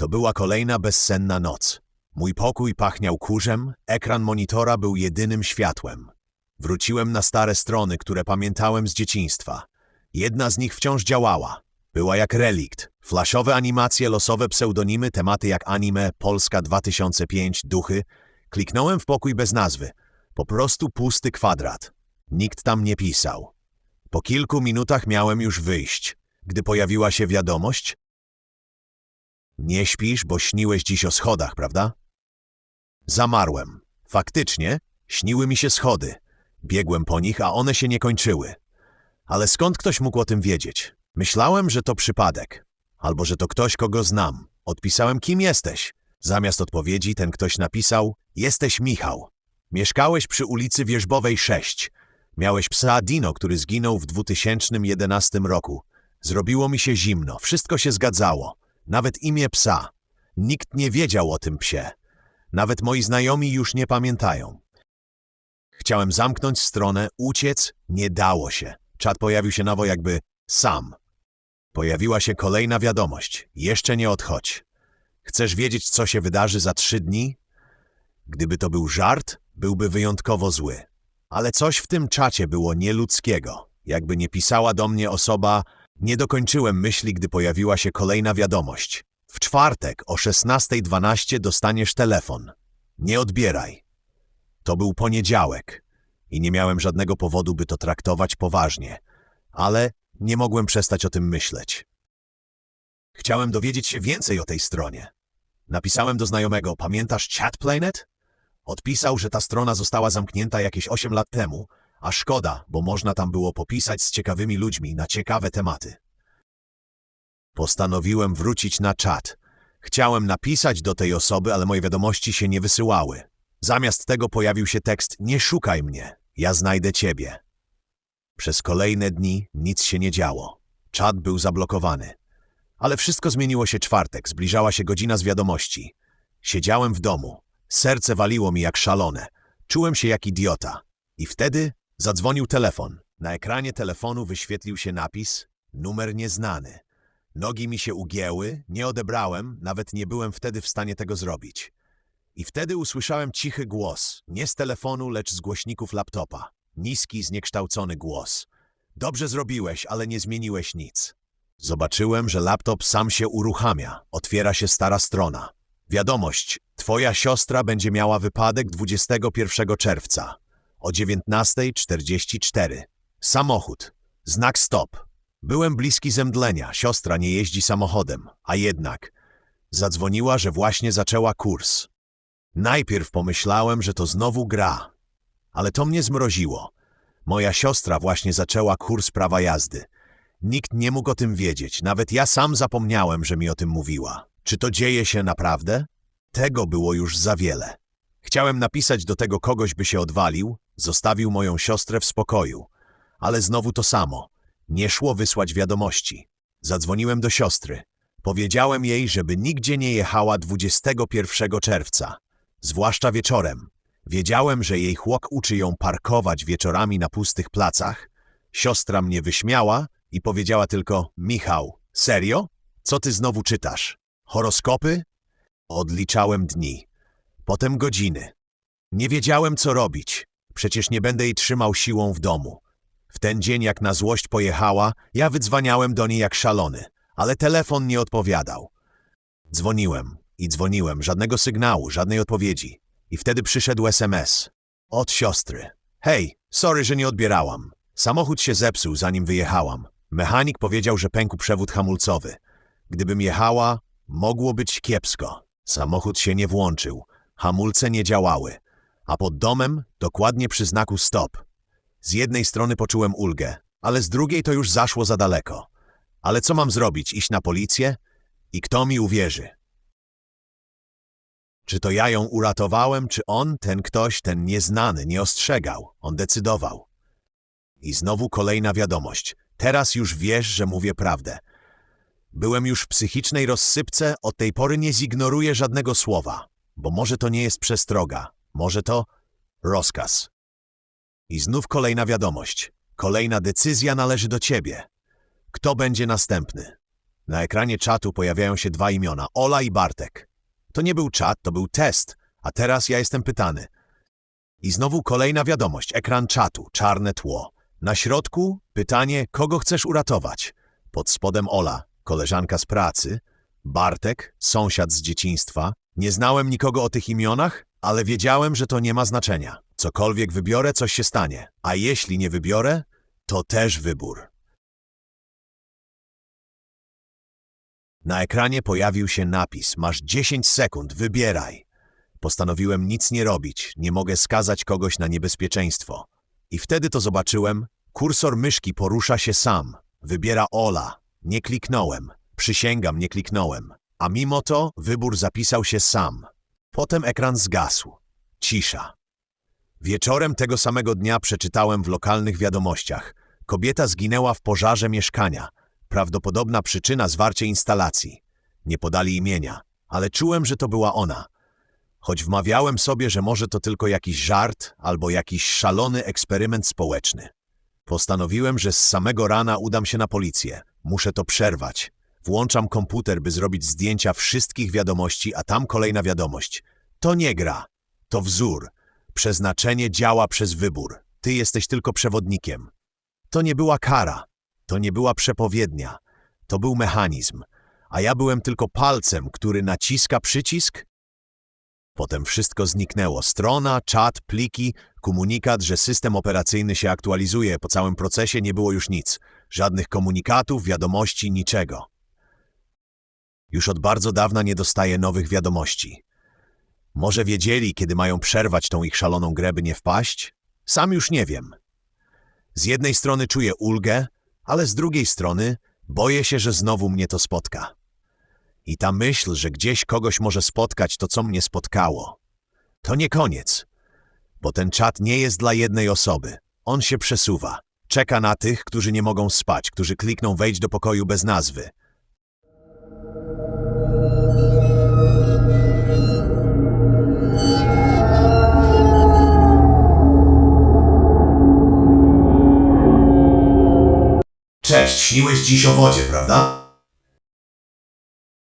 To była kolejna bezsenna noc. Mój pokój pachniał kurzem, ekran monitora był jedynym światłem. Wróciłem na stare strony, które pamiętałem z dzieciństwa. Jedna z nich wciąż działała. Była jak relikt. Flashowe animacje, losowe pseudonimy, tematy jak anime, Polska 2005, duchy. Kliknąłem w pokój bez nazwy. Po prostu pusty kwadrat. Nikt tam nie pisał. Po kilku minutach miałem już wyjść. Gdy pojawiła się wiadomość, nie śpisz, bo śniłeś dziś o schodach, prawda? Zamarłem. Faktycznie, śniły mi się schody. Biegłem po nich, a one się nie kończyły. Ale skąd ktoś mógł o tym wiedzieć? Myślałem, że to przypadek. Albo że to ktoś, kogo znam. Odpisałem, kim jesteś? Zamiast odpowiedzi ten ktoś napisał, jesteś Michał. Mieszkałeś przy ulicy Wierzbowej 6. Miałeś psa Dino, który zginął w 2011 roku. Zrobiło mi się zimno, wszystko się zgadzało. Nawet imię psa. Nikt nie wiedział o tym psie. Nawet moi znajomi już nie pamiętają. Chciałem zamknąć stronę, uciec, nie dało się. Czat pojawił się nowo jakby sam. Pojawiła się kolejna wiadomość. Jeszcze nie odchodź. Chcesz wiedzieć, co się wydarzy za trzy dni? Gdyby to był żart, byłby wyjątkowo zły. Ale coś w tym czacie było nieludzkiego. Jakby nie pisała do mnie osoba, nie dokończyłem myśli, gdy pojawiła się kolejna wiadomość. W czwartek o 16.12 dostaniesz telefon. Nie odbieraj. To był poniedziałek i nie miałem żadnego powodu, by to traktować poważnie, ale nie mogłem przestać o tym myśleć. Chciałem dowiedzieć się więcej o tej stronie. Napisałem do znajomego, pamiętasz ChatPlanet? Odpisał, że ta strona została zamknięta jakieś 8 lat temu, a szkoda, bo można tam było popisać z ciekawymi ludźmi na ciekawe tematy. Postanowiłem wrócić na czat. Chciałem napisać do tej osoby, ale moje wiadomości się nie wysyłały. Zamiast tego pojawił się tekst Nie szukaj mnie, ja znajdę ciebie. Przez kolejne dni nic się nie działo. Czat był zablokowany. Ale wszystko zmieniło się czwartek, zbliżała się godzina z wiadomości. Siedziałem w domu. Serce waliło mi jak szalone. Czułem się jak idiota. I wtedy zadzwonił telefon. Na ekranie telefonu wyświetlił się napis Numer nieznany. Nogi mi się ugięły, nie odebrałem, nawet nie byłem wtedy w stanie tego zrobić. I wtedy usłyszałem cichy głos, nie z telefonu, lecz z głośników laptopa. Niski, zniekształcony głos. Dobrze zrobiłeś, ale nie zmieniłeś nic. Zobaczyłem, że laptop sam się uruchamia. Otwiera się stara strona. Wiadomość. Twoja siostra będzie miała wypadek 21 czerwca o 19.44. Samochód. Znak stop. Byłem bliski zemdlenia. Siostra nie jeździ samochodem, a jednak zadzwoniła, że właśnie zaczęła kurs. Najpierw pomyślałem, że to znowu gra, ale to mnie zmroziło. Moja siostra właśnie zaczęła kurs prawa jazdy. Nikt nie mógł o tym wiedzieć, nawet ja sam zapomniałem, że mi o tym mówiła. Czy to dzieje się naprawdę? Tego było już za wiele. Chciałem napisać do tego kogoś, by się odwalił, zostawił moją siostrę w spokoju. Ale znowu to samo. Nie szło wysłać wiadomości. Zadzwoniłem do siostry. Powiedziałem jej, żeby nigdzie nie jechała 21 czerwca, zwłaszcza wieczorem. Wiedziałem, że jej chłok uczy ją parkować wieczorami na pustych placach. Siostra mnie wyśmiała i powiedziała tylko: Michał, serio? Co ty znowu czytasz? Horoskopy? Odliczałem dni, potem godziny. Nie wiedziałem, co robić. Przecież nie będę jej trzymał siłą w domu. W ten dzień, jak na złość pojechała, ja wydzwaniałem do niej jak szalony, ale telefon nie odpowiadał. Dzwoniłem i dzwoniłem, żadnego sygnału, żadnej odpowiedzi. I wtedy przyszedł SMS. Od siostry. Hej, sorry, że nie odbierałam. Samochód się zepsuł, zanim wyjechałam. Mechanik powiedział, że pękł przewód hamulcowy. Gdybym jechała, mogło być kiepsko. Samochód się nie włączył, hamulce nie działały, a pod domem, dokładnie przy znaku stop. Z jednej strony poczułem ulgę, ale z drugiej to już zaszło za daleko. Ale co mam zrobić? Iść na policję? I kto mi uwierzy? Czy to ja ją uratowałem, czy on, ten ktoś, ten nieznany, nie ostrzegał? On decydował. I znowu kolejna wiadomość. Teraz już wiesz, że mówię prawdę. Byłem już w psychicznej rozsypce, od tej pory nie zignoruję żadnego słowa, bo może to nie jest przestroga, może to rozkaz. I znów kolejna wiadomość. Kolejna decyzja należy do ciebie. Kto będzie następny? Na ekranie czatu pojawiają się dwa imiona, Ola i Bartek. To nie był czat, to był test, a teraz ja jestem pytany. I znowu kolejna wiadomość, ekran czatu, czarne tło. Na środku pytanie, kogo chcesz uratować? Pod spodem Ola, koleżanka z pracy, Bartek, sąsiad z dzieciństwa. Nie znałem nikogo o tych imionach, ale wiedziałem, że to nie ma znaczenia. Cokolwiek wybiorę, coś się stanie. A jeśli nie wybiorę, to też wybór. Na ekranie pojawił się napis: Masz 10 sekund, wybieraj. Postanowiłem nic nie robić, nie mogę skazać kogoś na niebezpieczeństwo. I wtedy to zobaczyłem, kursor myszki porusza się sam. Wybiera Ola. Nie kliknąłem. Przysięgam, nie kliknąłem. A mimo to wybór zapisał się sam. Potem ekran zgasł. Cisza. Wieczorem tego samego dnia przeczytałem w lokalnych wiadomościach. Kobieta zginęła w pożarze mieszkania. Prawdopodobna przyczyna zwarcie instalacji. Nie podali imienia, ale czułem, że to była ona. Choć wmawiałem sobie, że może to tylko jakiś żart albo jakiś szalony eksperyment społeczny. Postanowiłem, że z samego rana udam się na policję. Muszę to przerwać. Włączam komputer, by zrobić zdjęcia wszystkich wiadomości, a tam kolejna wiadomość. To nie gra. To wzór. Przeznaczenie działa przez wybór. Ty jesteś tylko przewodnikiem. To nie była kara. To nie była przepowiednia. To był mechanizm. A ja byłem tylko palcem, który naciska przycisk Potem wszystko zniknęło. Strona, czat, pliki, komunikat, że system operacyjny się aktualizuje. Po całym procesie nie było już nic. Żadnych komunikatów, wiadomości, niczego. Już od bardzo dawna nie dostaję nowych wiadomości. Może wiedzieli, kiedy mają przerwać tą ich szaloną grę, by nie wpaść? Sam już nie wiem. Z jednej strony czuję ulgę, ale z drugiej strony boję się, że znowu mnie to spotka. I ta myśl, że gdzieś kogoś może spotkać to, co mnie spotkało. To nie koniec, bo ten czat nie jest dla jednej osoby. On się przesuwa. Czeka na tych, którzy nie mogą spać, którzy klikną wejdź do pokoju bez nazwy. Cześć, śniłeś dziś o wodzie, prawda?